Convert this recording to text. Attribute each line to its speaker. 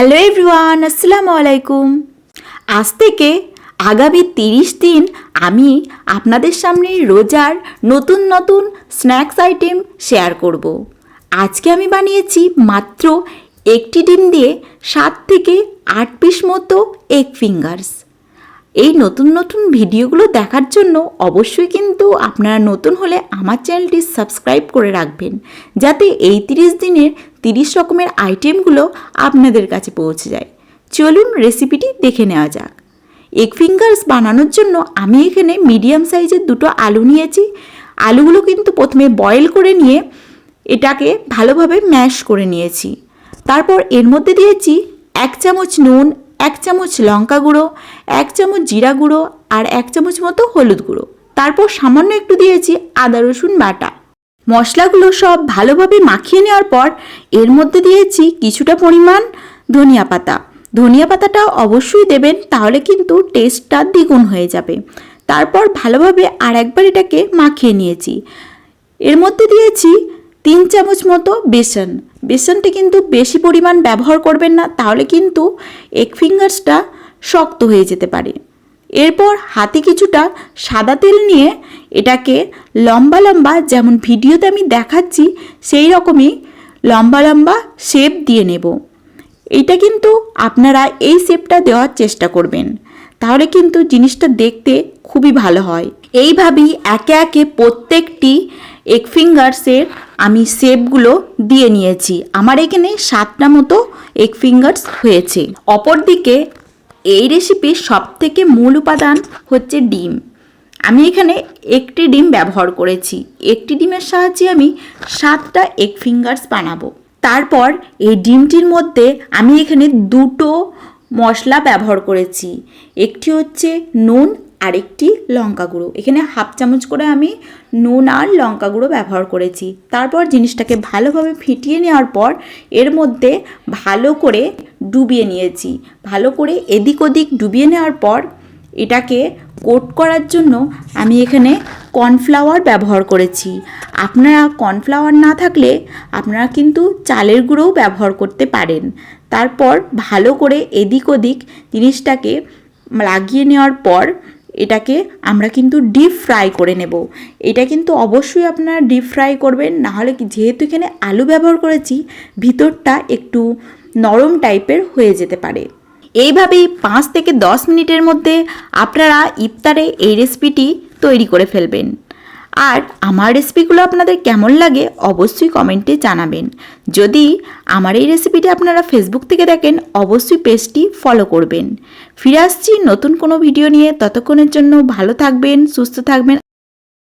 Speaker 1: Hello everyone আসসালামু আলাইকুম আজ থেকে আগামী তিরিশ দিন আমি আপনাদের সামনে রোজার নতুন নতুন স্ন্যাক্স আইটেম শেয়ার করব। আজকে আমি বানিয়েছি মাত্র একটি ডিম দিয়ে সাত থেকে আট পিস মতো এগ ফিঙ্গার্স এই নতুন নতুন ভিডিওগুলো দেখার জন্য অবশ্যই কিন্তু আপনারা নতুন হলে আমার চ্যানেলটি সাবস্ক্রাইব করে রাখবেন। যাতে এই তিরিশ দিনের তিরিশ রকমের আইটেমগুলো আপনাদের কাছে পৌঁছে যায়। চলুন রেসিপিটি দেখে নেওয়া যাক। এগ ফিঙ্গার্স বানানোর জন্য আমি এখানে মিডিয়াম সাইজের দুটো আলু নিয়েছি। আলুগুলো কিন্তু প্রথমে বয়েল করে নিয়ে এটাকে ভালোভাবে ম্যাশ করে নিয়েছি। তারপর এর মধ্যে দিয়েছি এক চামচ নুন এক চামচ লঙ্কা গুঁড়ো, এক চামচ জিরা গুঁড়ো আর এক চামচ মতো হলুদ গুঁড়ো। তারপর সামান্য একটু দিয়েছি আদা রসুন বাটা। মশলাগুলো সব ভালোভাবে মাখিয়ে নেওয়ার পর এর মধ্যে দিয়েছি কিছুটা পরিমাণ ধনিয়া পাতা। ধনিয়া পাতাটা অবশ্যই দেবেন, তাহলে কিন্তু টেস্টটা দ্বিগুণ হয়ে যাবে। তারপর ভালোভাবে আর একবার এটাকে মাখিয়ে নিয়েছি। এর মধ্যে দিয়েছি তিন চামচ মতো বেসন। বেসনটা কিন্তু বেশি পরিমাণ ব্যবহার করবেন না, তাহলে কিন্তু এগ ফিঙ্গার্সটা শক্ত হয়ে যেতে পারে। এরপর হাতে কিছুটা সাদা তেল নিয়ে এটাকে লম্বা লম্বা যেমন ভিডিওতে আমি দেখাচ্ছি, সেই রকমই লম্বা লম্বা শেপ দিয়ে নেব। এইটা কিন্তু আপনারা এই শেপটা দেওয়ার চেষ্টা করবেন, তাহলে কিন্তু জিনিসটা দেখতে খুবই ভালো হয়। এইভাবেই একে একে প্রত্যেকটি এগ ফিঙ্গার্সের আমি শেপগুলো দিয়ে নিয়েছি। আমার এখানে সাতটা মতো এগ ফিঙ্গার্স হয়েছে। অপরদিকে এই রেসিপির সবথেকে মূল উপাদান হচ্ছে ডিম। আমি এখানে একটি ডিম ব্যবহার করেছি। একটি ডিমের সাহায্যে আমি সাতটা এগ ফিঙ্গার্স বানাবো। তারপর এই ডিমটির মধ্যে আমি এখানে দুটো মশলা ব্যবহার করেছি। একটি হচ্ছে নুন আরেকটি লঙ্কা গুঁড়ো। এখানে হাফ চামচ করে আমি নুন আর লঙ্কা গুঁড়ো ব্যবহার করেছি। তারপর জিনিসটাকে ভালোভাবে ফিটিয়ে নেওয়ার পর এর মধ্যে ভালো করে ডুবিয়ে নিয়েছি। ভালো করে এদিক ওদিক ডুবিয়ে নেওয়ার পর এটাকে কোট করার জন্য আমি এখানে কর্নফ্লাওয়ার ব্যবহার করেছি। আপনারা কর্নফ্লাওয়ার না থাকলে আপনারা কিন্তু চালের গুঁড়োও ব্যবহার করতে পারেন। তারপর ভালো করে এদিক ওদিক জিনিসটাকে লাগিয়ে নেওয়ার পর এটাকে আমরা কিন্তু ডিপ ফ্রাই করে নেব। এটা কিন্তু অবশ্যই আপনারা ডিপ ফ্রাই করবেন, নাহলে যেহেতু এখানে আলু ব্যবহার করেছি, ভিতরটা একটু নরম টাইপের হয়ে যেতে পারে। এইভাবেই পাঁচ থেকে দশ মিনিটের মধ্যে আপনারা ইফতারে এই রেসিপিটি তৈরি করে ফেলবেন। আর আমার রেসিপিগুলো আপনাদের কেমন লাগে অবশ্যই কমেন্টে জানাবেন। যদি আমার এই রেসিপিটি আপনারা ফেসবুক থেকে দেখেন, অবশ্যই পেজটি ফলো করবেন। ফিরে আসছি নতুন কোনো ভিডিও নিয়ে। ততক্ষণের জন্য ভালো থাকবেন, সুস্থ থাকবেন।